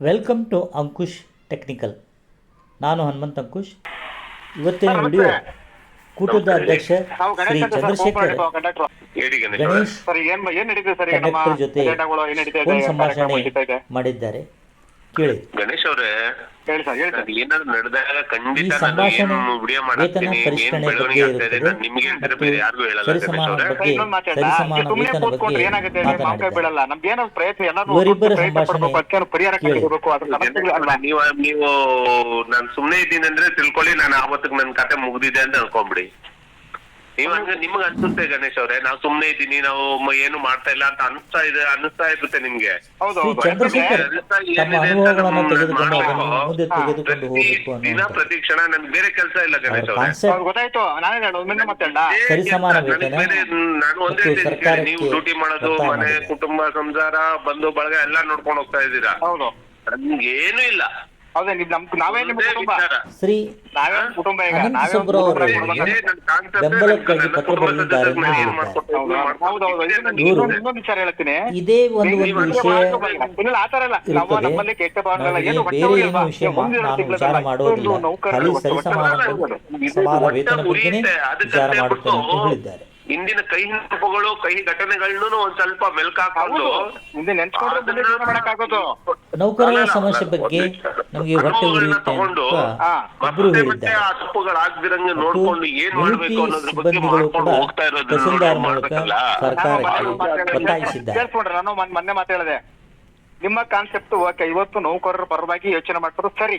Welcome to Ankush technical ನಾನು ಹನುಮಂತ್ ಅಂಕುಶ್. ಇವತ್ತಿನ video ಕೂಟದ ಅಧ್ಯಕ್ಷ ಶ್ರೀ ಚಂದ್ರಶೇಖರ್ ಗಣೇಶ್. ಕಂಡಕ್ಟರ್ ಜೊತೆ ಫೋನ್ ಸಂಭಾಷಣೆ ಮಾಡಿದ್ದಾರೆ. ಕೇಳಿ. ಗಣೇಶ್ ಅವ್ರೆ ಹೇಳಿ ಸರ್ ಹೇಳಿ ಸರ್. ಏನಾದ್ರು ನಡೆದಾಗ ಖಂಡಿತ ಈ ನಾನು ಸಂಭಾಷಣೆ ಏನು ವಿಡಿಯೋ ವೇತನ ಮಾಡಾಕ್ತೀನಿ ಏನ್ ಪರಿಷ್ಕರಣೆ ಬೆಳವಣಿಗೆ ಬಗ್ಗೆ ಆಗ್ತಾ ಇದೆ ಇರುತ್ತದೆ ನಾನು ನಿಮ್ಗೆ ಹೇಳ್ತಾರೆ ಬೇರೆ ಯಾರಿಗೂ ಹೇಳಲ್ಲ ಸರಿಸಮಾನ ಅವರೇ. ಬಗ್ಗೆ ಇನ್ನೊಂದು ಮಾತಾಡ. ಸರಿಸಮಾನ ಸುಮ್ಮನೆ ವೇತನ ಕೂತ್ಕೊಂಡ್ರೆ ಬಗ್ಗೆ ಏನಾಗುತ್ತೆ ಮಾಂಕ ಮಾತನಾಡಿದ್ದಾರೆ ಬೀಳಲ್ಲ ನಮ್ಗೆ ಏನೋ ಪ್ರಯತ್ನ ಎಲ್ಲರೂ ಇವರಿಬ್ಬರ ಪ್ರಯತ್ನ ಸಂಭಾಷಣೆ ಪಡ್ಬೇಕು ಅದಕ್ಕೆ ಪರಿಹಾರ ಕೇಳಿ. ಕಂಡುಹಿಡಿಬೇಕು ಅದ್ರ ಸಮಸ್ಯೆಗಳು ಅಲ್ವಾ? ನೀವು ನೀವು ನಾನು ಸುಮ್ನೆ ಇದ್ದೀನಿ ಅಂದ್ರೆ ತಿಳ್ಕೊಳ್ಳಿ ನಾನು ಆವತ್ತಿಗೆ ನನ್ನ ಕತೆ ಮುಗ್ದಿದೆ ಅಂತ ಅನ್ಕೊಂಬಿಡಿ. ನೀವ್ ಹಂಗ ನಿಮ್ಗ್ ಅನ್ಸುತ್ತೆ ಗಣೇಶ್ ಅವ್ರೆ ನಾವು ಸುಮ್ನೆ ಇದ್ದೀನಿ ನಾವು ಮ- ಏನು ಮಾಡ್ತಾ ಇಲ್ಲ ಅಂತ ಅನ್ಸ್ತಾ ಇದೆ ಅನಿಸ್ತಾ ಇರುತ್ತೆ ನಿಮ್ಗೆ. ಹೌದು ಶ್ರೀ ಹೌದು. ಚಂದ್ರಶೇಖರ್ ಅನಿಸ್ತಾ ತಮ್ಮ ಏನಿದೆ ಅನುಭವಗಳನ್ನು ತೆಗೆದುಕೊಂಡು ಅದನ್ನು ಮುಂದೆ ತೆಗೆದುಕೊಂಡು ಪ್ರತಿ ಹೋಗಬೇಕು ದಿನ ಅನ್ನೋ ಪ್ರತಿ ಕ್ಷಣ ನನ್ಗೆ ಬೇರೆ ಕೆಲಸ ಇಲ್ಲ ಗಣೇಶ್ ಅವ್ರೆ. ಕಾನ್ಸೆಪ್ಟ್ ಹೌದು ಗೊತ್ತಾಯ್ತು. ನಾನೇ ಹೇಳು ಮುಂದೆ ಮಾತಾಡ ಸರಿಸಮಾನ ನನಗೆ ವೇತನ. ಬೇರೆ ನಾನು ಒಂದೇ ಮತ್ತು ಹೇಳ್ತೀನಿ ಕೇಳಿ, ನೀವು ಸರ್ಕಾರಕ್ಕೆ ಡ್ಯೂಟಿ ಮಾಡೋದು ಮನೆ ಮಾಡಿದೆ. ಕುಟುಂಬ ಸಂಸಾರ ಬಂಧು ಬಳಗ ಎಲ್ಲಾ ನೋಡ್ಕೊಂಡು ಹೋಗ್ತಾ ಇದ್ದೀರಾ? ಹೌದು. ಏನು ಇಲ್ಲ. ಹೌದೇ ನಿಮ್ ನಮ್ ನಾವೇ ನಿಮ್ ಕುಟುಂಬ ವಿಚಾರ. ಶ್ರೀ ನಾವೇ ಒಂದ್ ಕುಟುಂಬ ಈಗ ಅನಂತ ನಾವೇ ಒಂದ್ ಸುಬ್ರಹ್ಮಣ್ಯ ಕುಟುಂಬ ಅವರೇ ಕುಟುಂಬ ಇದೇ ನನ್ನ concept, ಬೆಂಬಲಕ್ಕಾಗಿ ನನ್ನ ಪತ್ರ ಕುಟುಂಬ ಬರೆದಿದ್ದಾರೆ ಸದಸ್ಯರನ್ನ ಏನ್ ಅಂತ ಮಾಡ್ಕೊಡ್ಬೇಕು, ಹೌದು ಹೌದು ಹೌದು ಇನ್ನೊಂದು- ಅಂತ ಇನ್ನೊಂದು ವಿಚಾರ ಹೇಳ್ತೀನಿ ಇದೇ ಒಂದು ನೀವು ಒಂದು ಹಂಗೆ ವಿಷಯ. ಇಲ್ಲ ಇಲ್ಲ ನಾವು ಇರ್ತದೆ ನಮ್ಮಲ್ಲಿ ಕೆಟ್ಟ. ಏನು ಬೇರೆ ಹೊಟ್ಟೆ ಏನು ಉರಿಯಲ್ವಾ? ವಿಷಯ ಮುಂದಿನ ನಾನು ತಿಂಗಳಲ್ಲಿ ವಿಚಾರ ಮಾಡೋದಿಲ್ಲ ನೌಕರರು ಖಾಲಿ ಹೊಟ್ಟೆ ಸರಿಸಮಾನ ಉರಿಯೋದು. ಸಮಾನ ಹೊಟ್ಟೆ ವೇತನ ಬಗ್ಗೆನೇ. ಅದಕ್ಕೆ ವಿಚಾರ ಅಂತ ಹೇಳಿದ್ದಾರೆ ಇಂದಿನ ಕೈ ನೆನಪುಗಳು ಕೈ ಘಟನೆಗಳನ್ನು ಒಂದ್ ಸ್ವಲ್ಪ ಮೆಲ್ಕಾಕೊಂಡು ಹೌದು. ಮುಂದೆ ನೆನ್ಸ್ಕೊಂಡ್ರೆ ಮುಂದೆ ಜೀವನ ಮಾಡಕ್ಕಾಗೋದು. ನೌಕರರ ಸಮಸ್ಯೆ ಬಗ್ಗೆ ನಮಗೆ ಹೊಟ್ಟೆ ಉರಿಯುತ್ತೆ ತಗೊಂಡು ಅಂತ ಹಾ. ಮತ್ತೆ ಮತ್ತೆ ಹೇಳಿದ್ದಾರೆ ಆ ತಪ್ಪುಗಳಾಗ್ದಿರಂಗೆ ನೋಡ್ಕೊಂಡು ಏನ್ ಮಾಡ್ಬೇಕು ಅನ್ನೋದ್ರ ಬಗ್ಗೆ ಸಿಬ್ಬಂದಿಗಳು ಕೂಡ ಮಾಡ್ಕೊಂಡು ಹೋಗ್ತಾ ಇರೋದು ತಹಸೀಲ್ದಾರ್ ಮೂಲಕ ಮಾಡ್ಬೇಕಲ್ಲ ಸರ್ಕಾರಕ್ಕೆ. ಒತ್ತಾಯಿಸಿದ್ದಾರೆ ಕೇಳಿಸ್ಕೊಂಡ್ರೆ ನಾನು ಮೊನ್ನೆ- ಮೊನ್ನೆ ಮಾತಾಡಿದೆ ನಿಮ್ಮ ಕಾನ್ಸೆಪ್ಟ್ ಓಕೆ ಇವತ್ತು ನೌಕರರ ಪರವಾಗಿ ಯೋಚನೆ ಮಾಡ್ತಾರೆ ಸರಿ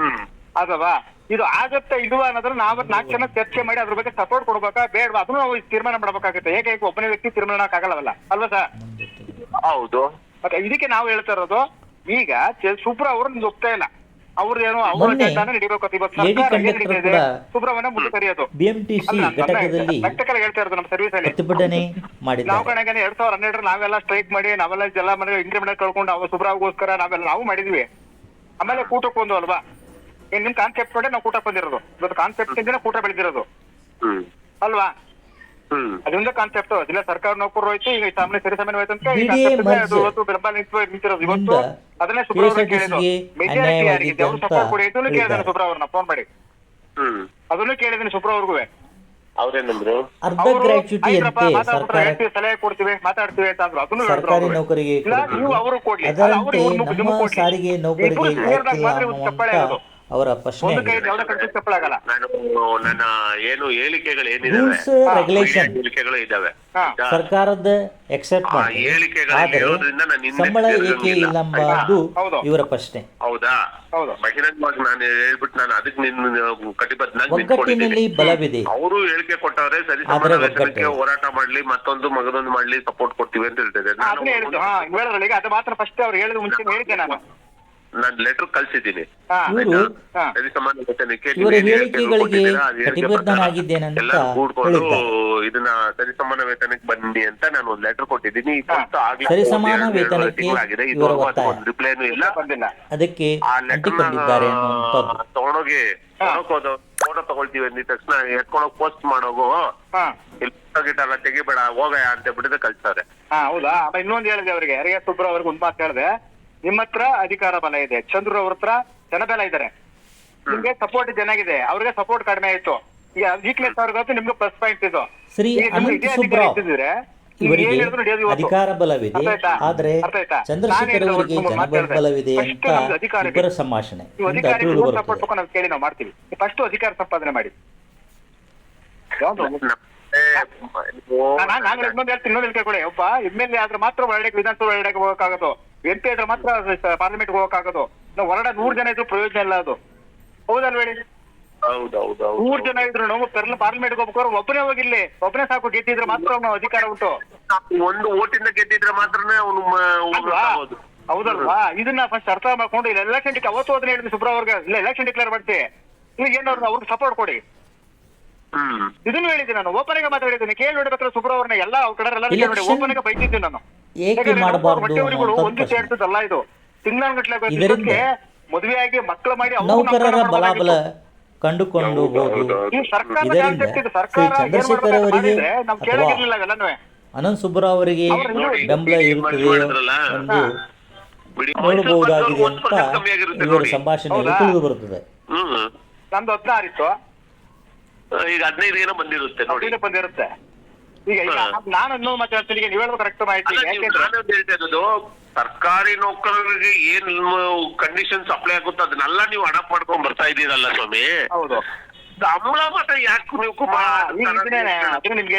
ಹ್ಮ್ ಅಲ್ವಾ ಇದು ಆಗತ್ತಾ ಇಲ್ವಾ ಅನ್ನೋದ್ರ ನಾವ್ ನಾಲ್ಕು ಜನ ಚರ್ಚೆ ಮಾಡಿ ಅದ್ರ ಬಗ್ಗೆ ಸಪೋರ್ಟ್ ಕೊಡ್ಬೇಕಾ? ಬೇಡವಾ? ಅದನ್ನು ನಾವು ತೀರ್ಮಾನ ಮಾಡ್ಬೇಕಾಗತ್ತೆ. ಹೇಗೆ ಒಬ್ಬನೇ ವ್ಯಕ್ತಿ ತೀರ್ಮಾನ ಆಗಲ್ಲವಲ್ಲ? ಅಲ್ವಾ ಸರ್? ಹೌದು. ಮತ್ತೆ ಇದಕ್ಕೆ ನಾವು ಹೇಳ್ತಾ ಇರೋದು ಈಗ ಸುಬ್ರ ಅವರು ನಿಮ್ಗೆ ಒಪ್ತಾ ಇಲ್ಲ. ಅವ್ರು ಏನು ಅವ್ರ ನಡಿಬೇಕು ಅಂತ ಇವತ್ತು ಸರ್ಕಾರ ಏನ್ ಕಂಡಕ್ಟರ್ ನಡೀತಾ ಇದೆ? ಸುಬ್ರಹ್ಮಣ್ಯ ಮುಂದೆ ಕರೆಯೋದು ಬಿಎಂಟಿಸಿ ಅಲ್ಲ, ಘಟಕದಲ್ಲಿ ಪ್ರಾಕ್ಟಿಕಲ್ ಹೇಳ್ತಾ ಇರೋದು ನಮ್ಮ ಸರ್ವಿಸ್ ಅಲ್ಲಿ. ಪ್ರತಿಭಟನೆ ನಾವು ಮಾಡಿದ್ದಾರೆ ಕಣಗೆ ಎರಡ್ ಸಾವಿರ ಹನ್ನೆರಡರ ನಾವೆಲ್ಲ ಸ್ಟ್ರೈಕ್ ಮಾಡಿ ನಾವೆಲ್ಲ ಜಲ್ಲಾ ಮನೆ ಇಂಕ್ರಿಮೆಂಟ್ ಕಳ್ಕೊಂಡು ಅವ ಸುಬ್ರಾವ್ಗೋಸ್ಕರ ನಾವೆಲ್ಲ ನಾವು ಮಾಡಿದ್ವಿ. ಆಮೇಲೆ ಕೂಟಕ್ಕೆ ಬಂದು ಅಲ್ವಾ? ಏನ್ ನಿಮ್ ಕಾನ್ಸೆಪ್ಟ್ ನೋಡಿ ನಾವು ಕೂಟ ಬಂದಿರೋದು. ಇವತ್ತು ಕಾನ್ಸೆಪ್ಟ್ ಇಂದನೇ ಕೂಟ ಬೆಳೆದಿರೋದು. ಹ್ಮ್. ಅಲ್ವಾ? ಅದೊಂದೇ ಕಾನ್ಸೆಪ್ಟ್ ಇಲ್ಲ ಸರ್ಕಾರ ನೌಕರರು ಹೋಯ್ತು ಈಗ ಸಾಮಾನ್ಯ ಸರಿ ಸಮಯ ಹೋಯ್ತು ಅಂತ ಈ concept ಅದು ಇವತ್ತು ಬೆಂಬಲ ನಿಂತು ನಿಂತಿರೋದು. ಇವತ್ತು ಇಂದ ಅದನ್ನೇ ಸುಬ್ರಹ್ಮಣ್ಯ KSRTC ಗೆ ಮೆಜಾರಿಟಿ ಅವ್ರು ಸಪೋರ್ಟ್ ಕೊಡಿ ಅಂತ ಕೇಳಿದಾನೆ. ಸುಬ್ರಹ್ಮಣ್ಯ ಫೋನ್ ಮಾಡಿ. ಹ್ಮ್. ಅದನ್ನು ಕೇಳಿದ್ದೀನಿ ಸುಬ್ರಹ್ಮಣ್ಯಗೂ ಅವ್ರೇನಂದ್ರು ಅರ್ಧ ಅವರು ಗ್ರಾಚ್ಯುಟಿ ಆಯ್ತಪ್ಪ ಅಂತೆ ಮಾತಾಡ್ಬಿಟ್ರೆ ಸರ್ಕಾರ. ಹೇಳ್ತೀವಿ ಸಲಹೆ ಕೊಡ್ತೀವಿ ಮಾತಾಡ್ತೀವಿ ಅಂತ ಅಂದ್ರು. ಅದನ್ನು ಹೇಳಿದ್ರು ಸರ್ಕಾರಿ ಅವ್ರು. ನೌಕರಿಗೆ ಇಲ್ಲ ಕೊಡಬೇಕು. ನೀವು ಅವರು ಕೊಡ್ಲಿ. ಅದರಂತೆ ನಮ್ಮ ಕೊಡ್ಲಿ. ಸಾರಿಗೆ ನೌಕರಿಗೆ ಸೇರ್ದಾಗ ಮಾತ್ರ ಇವತ್ತು ಚಪ್ಪಾಳೆ ಆಗೋದು. ಅವರ ಪ್ರಶ್ನೆ ನನ್ನ ಏನು ಹೇಳಿಕೆಗಳು ಏನಿದಾವೆ? ರೂಲ್ಸ್ ರೆಗ್ಯುಲೇಷನ್ ಹೇಳಿಕೆಗಳು ಇದಾವೆ? ಸರ್ಕಾರದ ಎಕ್ಸೆಪ್ಟ್ ಮಾಡಿ. ಹೇಳಿಕೆಗಳು ಇರೋದ್ರಿಂದ ನಾನು ಹಿಂದೆ ಸಂಬಳ ಏಕೆ. ಇಲ್ಲ ಎಂಬುದು ಇವರ ಪ್ರಶ್ನೆ. ಹೌದಾ? ಹೌದು. ಬಹಿರಂಗವಾಗಿ ನಾನು ಹೇಳ್ಬಿಟ್ಟು ನಾನು ಅದಕ್ಕೆ ನಿನ್ನ ಕಟಿಬದ್ಧನಾಗಿ ಒಗ್ಗಟ್ಟಿನಲ್ಲಿ ಬಲವಿದೆ. ಅವರು ಹೇಳಿಕೆ ಕೊಟ್ಟವ್ರೆ ಸರಿ ಒಗ್ಗಟ್ಟಿಲ್ಲ. ಹೋರಾಟ ಮಾಡ್ಲಿ ಮತ್ತೊಂದು ಮಗದೊಂದು ಮಾಡ್ಲಿ ಸಪೋರ್ಟ್ ಕೊಡ್ತೀವಿ ಅಂತ ಹೇಳ್ತಾರೆ ಹಾ, ಅದನ್ನೇ ಹೇಳಿದ್ದು ಹಾ ಹೇಳಿದ್ರಲ್ಲ ಅದು ಮಾತ್ರ ಫಸ್ಟ್ ಅವ್ರು ಹೇಳಿದ ಮುಂಚೆ ಹೇಳಿದ್ದೆ ನಾನು. ನಾನು ಲೆಟರ್ ಕಳ್ಸಿದ್ದೀನಿ. ಇವರು ಸರಿ ಸಮಾನ ವೇತನಕ್ಕೆ ಇವರ ಹೇಳಿಕೆಗಳಿಗೆ ಇದನ್ನ ಸರಿ ಸಮಾನ ವೇತನಕ್ಕೆ ಬನ್ನಿ ಅಂತ ನಾನು ಒಂದು ಲೆಟರ್ ಕೊಟ್ಟಿದ್ದೀನಿ. ಆಗ್ಲೇ ವೇತನಕ್ಕೆ ತಿಂಗಳಾಗಿದೆ. ಇವರ ಇದುವರೆಗೂ ಒತ್ತಾಯ. ಒಂದು ರಿಪ್ಲೈನು ಇಲ್ಲ. ಬಂದಿಲ್ಲ. ಅದಕ್ಕೆ ಆ ಲೆಟರ್ ಅಂಟಿಕೊಂಡಿದ್ದಾರೆ ಅನ್ನುವಂಥದ್ದು. ತಗೊಂಡೋಗಿ. ಫೋಟೋ ತಗೊಳ್ತೀವಿ ಅಂದಿದ ತಕ್ಷಣ ಎತ್ಕೊಂಡೋಗಿ ಪೋಸ್ಟ್ ಮಾಡೋಗು ಹಾ. ಇಲ್ಲಿ photo ಗಿಟ ಎಲ್ಲ ತೆಗಿಬೇಡ ಹೋಗಯ್ಯ ಅಂತ ಬಿಡದೆ ಕಳ್ಸ್ತಾರೆ. ಹಾ ಹೌದಾ? ಆಮೇಲೆ ಇನ್ನೊಂದು ಹೇಳಿದೆ ಅವರಿಗೆ. ಯಾರಿಗೆ? ಸುಬ್ರ ಅವ್ರಿಗೆ ಒಂದು ಮಾತು ಹೇಳಿದೆ. ನಿಮ್ಮ ಹತ್ರ ಅಧಿಕಾರ ಬಲ ಇದೆ. ಚಂದ್ರು ಅವ್ರ ಹತ್ರ ಜನಬಲ ಇದ್ದಾರೆ ನಿಮ್ಗೆ ಸಪೋರ್ಟ್ ಚೆನ್ನಾಗಿದೆ ಅವ್ರಿಗೆ ಸಪೋರ್ಟ್ ಕಡಿಮೆ ಆಯ್ತು. ಈಗ ವೀಕ್ನೆಸ್ ಅವ್ರಿಗಂತೂ ನಿಮ್ಗೆ ಪ್ಲಸ್ ಪಾಯಿಂಟ್ ಇದು. ಶ್ರೀ ಈಗ ನಿಮ್ಗೆ ಅನಂತ ಇದೇ ಅಧಿಕಾರ ಸುಬ್ರಾವ್ ಇದ್ದಿದ್ರೆ ನೀವು ಇವರಿಗೆ ಏನ್ ಹೇಳಿದ್ರು ನಡೆಯೋದು ಇವತ್ತು. ಅಧಿಕಾರ ಬಲವಿದೆ. ಅರ್ಥ ಆಯ್ತಾ? ಆದರೆ ಅರ್ಥ ಆಯ್ತಾ? ಚಂದ್ರಶೇಖರ್ ನಾನು ಅವರಿಗೆ ಜನಬಲ ಬಲವಿದೆ First ಅಂತ ನಮ್ದು ಅಧಿಕಾರ ಇದೆ. ಇಬ್ಬರ ಸಂಭಾಷಣೆ. ನೀವು ಅಧಿಕಾರ ಸಪೋರ್ಟ್ ಬರುತ್ತದೆ ನಾವು ಕೇಳಿ ನಾವು ಮಾಡ್ತೀವಿ. ಫಸ್ಟ್ ಅಧಿಕಾರ ಸಂಪಾದನೆ ಮಾಡಿ. ಯಾವ್ದು? ನಾನು ನಾನು ಇನ್ನೊಂದು ಹೇಳ್ತೀನಿ ಇನ್ನೊಂದು ಹೇಳ್ಕೊಳ್ಳಿ ಒಬ್ಬ ಎಂ ಎಲ್ ಎ ಆದ್ರೆ ಮಾತ್ರ ಒಳ್ಳೆ ವಿಧಾನಸಭೆ ಒಳ್ಳೆ ಹೋಗಕ್ಕಾಗೋದು. ಎಂ ಪಿ ಆದ್ರೆ ಮಾತ್ರ ಪಾರ್ಲಿಮೆಂಟ್ ಹೋಗಕ್ಕಾಗೋದು. ನಾವು ಹೊರಡ ನೂರ್ ಜನ ಇದ್ರು ಪ್ರಯೋಜನ ಇಲ್ಲ ಅದು. ಹೌದಲ್ವ ಹೇಳಿ? ಹೌದೌದು ನೂರ್ ಜನ ಇದ್ರು ನಾವು ಪೆರ್ಲ ಪಾರ್ಲಿಮೆಂಟ್ ಹೋಗ್ಬೇಕಾದ್ರೆ ಒಬ್ಬನೇ ಹೋಗಿರ್ಲಿ. ಒಬ್ಬನೇ ಸಾಕು ಗೆದ್ದಿದ್ರೆ ಮಾತ್ರ ಅವ್ನ ಅಧಿಕಾರ ಉಂಟು. ಒಂದು ಓಟಿಂದ ಗೆದ್ದಿದ್ರೆ ಮಾತ್ರನೇ ಅವನು ಹೌದಲ್ವಾ? ಇದನ್ನ ಫಸ್ಟ್ ಅರ್ಥ ಮಾಡ್ಕೊಂಡು ಇಲ್ಲ ಎಲೆಕ್ಷನ್ ಡಿಕ್ ಅವತ್ತು ಅದನ್ನ ಹೇಳಿದ್ವಿ ಸುಬ್ರವರ್ಗ ಇಲ್ಲ ಎಲೆಕ್ಷನ್ ಡಿಕ್ಲೇರ್ ಮಾಡ್ತಿ. ಈಗ ಏನಾದ್ರು ಅವ್ರಿಗೆ ಸಪೋರ್ಟ್ ಕೊಡಿ. ಹ್ಮ್. ಇದನ್ನು ಹೇಳಿದ್ದೀನಿ ನಾನು. ಓಪನ್ಗೆ ಮಾತಾಡಿದ್ದೀನಿ. ಕೇಳಿ ನೋಡ್ಬೇಕಾದ್ರೆ ಸುಬ್ರ ಸುಬ್ರವರ್ನ ಎಲ್ಲ ಅವ್ರ ಕಡೆ ಎಲ್ಲ ಓಪನ್ಗೆ ಬೈತಿದ್ದೀನಿ ನಾನು. ಏಕೆ ಮಾಡಬಾರದು ಒಂದು. ಸೇರ್ತದಲ್ಲ ಇದು. ಇದರಿಂದ ಮದುವೆಯಾಗಿ ಮಕ್ಕಳು ಮಾಡಿ ನೌಕರರ ಬಲಾಬಲ. ಕಂಡುಕೊಂಡು ಹೋಗಿ ಇದರಿಂದ ಶ್ರೀ ಚಂದ್ರಶೇಖರ್ ಅವರಿಗೆ ಅಥವಾ ಅನಂತ್ ಸುಬ್ಬರಾವ್ ಅವರಿಗೆ ಅವ್ರು ಬೆಂಬಲ ಇರುತ್ತದೆ ಎಂದು ಬಿಡಿ ನೋಡಬಹುದಾಗಿದೆ ಅಂತ ಆಗಿರುತ್ತೆ ಇವರ ನೋಡಿ. ಸಂಭಾಷಣೆಯಲ್ಲಿ? ತಿಳಿದು ಬರುತ್ತದೆ. ಈಗ ಹದಿನೈದು ಏನೋ ಬಂದಿರುತ್ತೆ ನೋಡಿ. ಬಂದಿರುತ್ತೆ. ಈಗ ನಾನು ಇನ್ನೊಂದು ಮಾತಾಡ್ತೀನಿ ಈಗ ನೀವು ಹೇಳೋದು ಕರೆಕ್ಟ್ ಮಾಹಿತಿ ಯಾಕೆಂದ್ರೆ ಹೇಳ್ತಾ ಸರ್ಕಾರಿ ನೌಕರರಿಗೆ ಏನ್ ಕಂಡೀಷನ್ಸ್ ಅಪ್ಲೈ ಆಗುತ್ತೋ ಅದನ್ನೆಲ್ಲ ನೀವು ಅಡಾಪ್ಟ್ ಮಾಡ್ಕೊಂಡ್ ಬರ್ತಾ ಇದ್ದೀರಲ್ಲ ಸ್ವಾಮಿ. ಹೌದು. ಸಂಬಳ ಮಾತ್ರ ಯಾಕೆ ನೀವು ಅದನ್ನ ನಿಮ್ಗೆ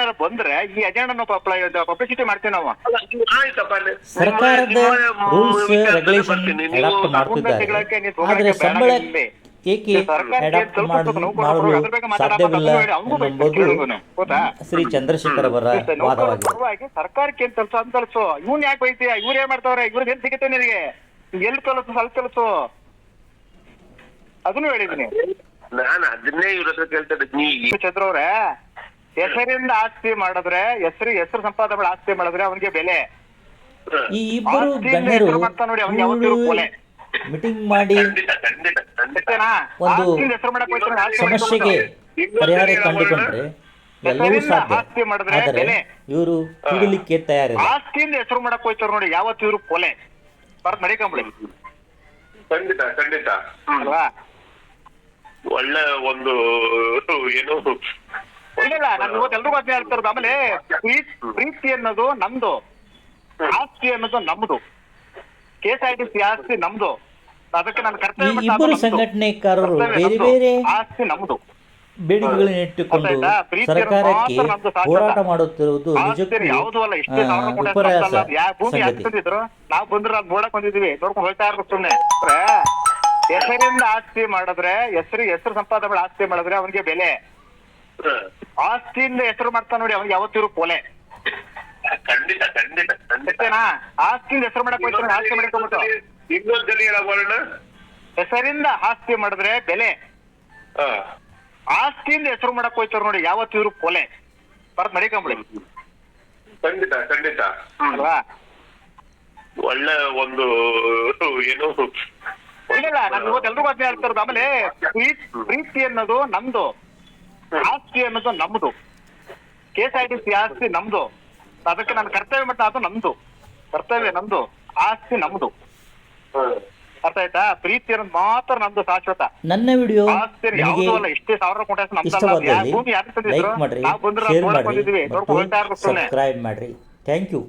ಇರೋದು. ಬಂದ್ರೆ ಈ ಅಜೆಂಡಾ ಅಪ್ಲೈ ಪಬ್ಲಿಸಿಟಿ ಮಾಡ್ತೀವಿ ನಾವು. ಸರ್ಕಾರದ ರೂಲ್ಸ್ ರೆಗ್ಯುಲೇಷನ್ ಬರ್ತೀನಿ. ನೀವು ಅಡಾಪ್ಟ್ ಮಾಡ್ತಿದ್ದಾರೆ. ಆದರೆ ಸಂಬಳ. ಏಕೆ ಸರ್ಕಾರ ಅಡಾಪ್ಟ್ ಮಾಡಲು ಸಾಧ್ಯವಿಲ್ಲ ಎಂಬುದು ಗೊತ್ತಾ? ಶ್ರೀ ಚಂದ್ರಶೇಖರ್ ಅವರ ವಾದವಾಗಿದೆ. ಸರ್ಕಾರಕ್ಕೆ ಏನ್ ಕೆಲಸ ಅಂತ ತಲುಪು ಇವ್ನ್ ಯಾಕೆ ಬೈತೀಯ? ಇವ್ರು ಏನ್ ಮಾಡ್ತಾವ್ರೆ? ಇವ್ರಿಗೆ ಏನ್ ಸಿಗುತ್ತೆ ನಿನಗೆ? ಎಲ್ಲಿ ಕಲಸು ಸ್ವಲ್ಪ ಕಲಸು ಅದನ್ನು ಹೇಳಿದೀನಿ ನಾನು ಅದನ್ನೇ ಇವ್ರ ಹತ್ರ ಕೇಳ್ತಾ ಇದ್ದೀನಿ ನೀ ಚಂದ್ರ ಅವ್ರೆ ಹೆಸರಿಂದ ಆಸ್ತಿ ಮಾಡಿದ್ರೆ ಹೆಸರು ಹೆಸರು ಸಂಪಾದನೆ ಆಸ್ತಿ ಮಾಡಿದ್ರೆ ಅವನಿಗೆ ಬೆಲೆ. ಈ ಇಬ್ಬರು ಗಣ್ಯರು ಹೆಸರು ಮಾಡ್ತಾನೆ ನೋಡಿ, ಅವ್ನಿಗೆ ಯಾವತ್ತಿಗೂ ಕೊಲೆ. ಮೀಟಿಂಗ್ ಮಾಡಿ ಒಂದು ಆಸ್ತಿಯಿಂದ ಹೆಸರು ಮಾಡಕ್ ಹೋಗ್ತಾನೆ, ಆಸ್ತಿ ಸಮಸ್ಯೆಗೆ ಪರಿಹಾರ ಕಂಡುಕೊಂಡ್ರೆ ಎಲ್ಲವೂ ಸಾಧ್ಯ. ಆದರೆ. ಇವರು ತೀಡಲಿಕ್ಕೆ ತಯಾರಿಲ್ಲ. ಆಸ್ತಿಯಿಂದ ಹೆಸರು ಮಾಡಕ್ ಹೋಯ್ತಾರ ನೋಡಿ ಯಾವತ್ತು ಇವರು ಕೊಲೆ? ಬರ್ತ್ ನಡಿಕೊಂಬಿಡಿ. ಖಂಡಿತ ಖಂಡಿತ. ಅಲ್ವಾ? ಒಳ್ಳೆ ಒಂದು ಏನು? ಇಲ್ಲ ನಾನು ಇವತ್ತು ಎಲ್ರಿಗೂ ಅದ್ನೇ ಹೇಳ್ತಾ ಇರೋದು ಆಮೇಲೆ ಪ್ರೀತ್- ಪ್ರೀತಿ ಅನ್ನೋದು ನಮ್ದು. ಆಸ್ತಿ ಅನ್ನೋದು ನಮ್ದು. K S I T C ಆಸ್ತಿ ನಮ್ದು. ಅದಕ್ಕೆ ಈ ಕರ್ತವ್ಯ ಇಬ್ಬರು. ಸಂಘಟನೆಕಾರರು ಬೇರೆ. ಬೇರೆ ಆಸ್ತಿ ನಮ್ದು. ಬೇಡಿಕೆಗಳನ್ನು ಇಟ್ಟುಕೊಂಡು ಗೊತ್ತಾಯ್ತಾ? ಸರ್ಕಾರಕ್ಕೆ ಮಾತ್ರ ನಮ್ದು ಶಾಶ್ವತ. ಹೋರಾಟ ಮಾಡುತ್ತಿರುವುದು ನಿಜಕ್ಕೆ ಯಾವ್ದು ಅಲ್ಲ. ಇಷ್ಟೇ ಆ, ಸಾವಿರ ಕೋಟಿ ವಿಪರ್ಯಾಸ ಅಲ್ಲ ಯಾ ಭೂಮಿ ಸಂಗತಿ. ತಂದಿದ್ರು? ನಾವು ಬಂದ್ರೆ ಅದ್ ನೋಡಕ್ ಬಂದಿದೀವಿ ನೋಡ್ಕೊಂಡು ಹೋಗ್ತಾ ಇರ್ಬೇಕು ಸುಮ್ನೆ. ಅಂದ್ರೆ ಹೆಸರಿಂದ ಆಸ್ತಿ ಮಾಡಿದ್ರೆ ಹೆಸರು ಹೆಸರು ಸಂಪಾದನೆ ಆಸ್ತಿ ಮಾಡಿದ್ರೆ ಅವನಿಗೆ ಬೆಲೆ. ಆಸ್ತಿಯಿಂದ ಹೆಸರು ಮಾಡ್ತಾನೆ ನೋಡಿ ಅವ್ನಿಗೆ ಯಾವತ್ತಿರು ಕೊಲೆ ಖಂಡಿತ ಖಂಡಿತ ಖಂಡಿತ. ಅಷ್ಟೇನಾ ಆಸ್ತಿಯಿಂದ ಹೆಸರು ಮಾಡಕ್ ಹೋಗ್ತಾನೆ ಆಸ್ತಿ ಮಾಡ್ಕೊಂಬಿಟ್ಟು ಇನ್ನೊಂದ್ಸಲಿ ಹೆಸರಿಂದ ಆಸ್ತಿ ಮಾಡಿದ್ರೆ ಬೆಲೆ. ಆಸ್ತಿಯಿಂದ ಹೆಸರು ಮಾಡಕ್ ಹೋಯ್ತಾರ ನೋಡಿ ಯಾವತ್ತಿರು ಕೊಲೆ. ಬರ್ತ್ ನಡಿಕೊಂಬಿಡಿ. ಖಂಡಿತ ಖಂಡಿತ. ಅಲ್ವಾ? ಒಳ್ಳೆ ಒಂದು ಏನು? ಇಲ್ಲ ನಾನು ಇವತ್ತು ಎಲ್ರಿಗೂ ಅದ್ನೇ ಹೇಳ್ತಾ ಇರೋದು. ಆಮೇಲೆ ಪ್ರೀತ್- ಪ್ರೀತಿ ಅನ್ನೋದು ನಮ್ದು. ಆಸ್ತಿ ಅನ್ನೋದು ನಮ್ದು. K S I T C ಆಸ್ತಿ ನಮ್ದು. ಅದಕ್ಕೆ ನಾನು ಕರ್ತವ್ಯ ಮಟ್ಟ ಅದು ನಮ್ದು. ಕರ್ತವ್ಯ ನಮ್ದು. ಆಸ್ತಿ ನಮ್ದು. ಅರ್ಥ ಆಯ್ತಾ? ಪ್ರೀತಿ ಅನ್ನೋದು ಮಾತ್ರ ನಮ್ದು ಶಾಶ್ವತ. ನನ್ನ ವಿಡಿಯೋ ಆಸ್ತಿ ಯಾವ್ದು ಅಲ್ಲ ಇಷ್ಟೇ ಸಾವಿರ ಕೋಟಿ ನಮ್ದಲ್ಲ. ಭೂಮಿ ಯಾರು ತಂದಿದ್ರು? ಲೈಕ್ ಮಾಡ್ರಿ ನಾವು ಬಂದ್ರೆ ಶೇರ್ ನೋಡಕ್ ಮಾಡ್ರಿ ಬಂದಿದ್ವಿ ನೋಡ್ಕೊಂಡು ಹೋಗ್ತಾ ಇರ್ಬೇಕು ಸುಮ್ನೆ. ಸಬ್ಸ್ಕ್ರೈಬ್ ಮಾಡ್ರಿ. Thank you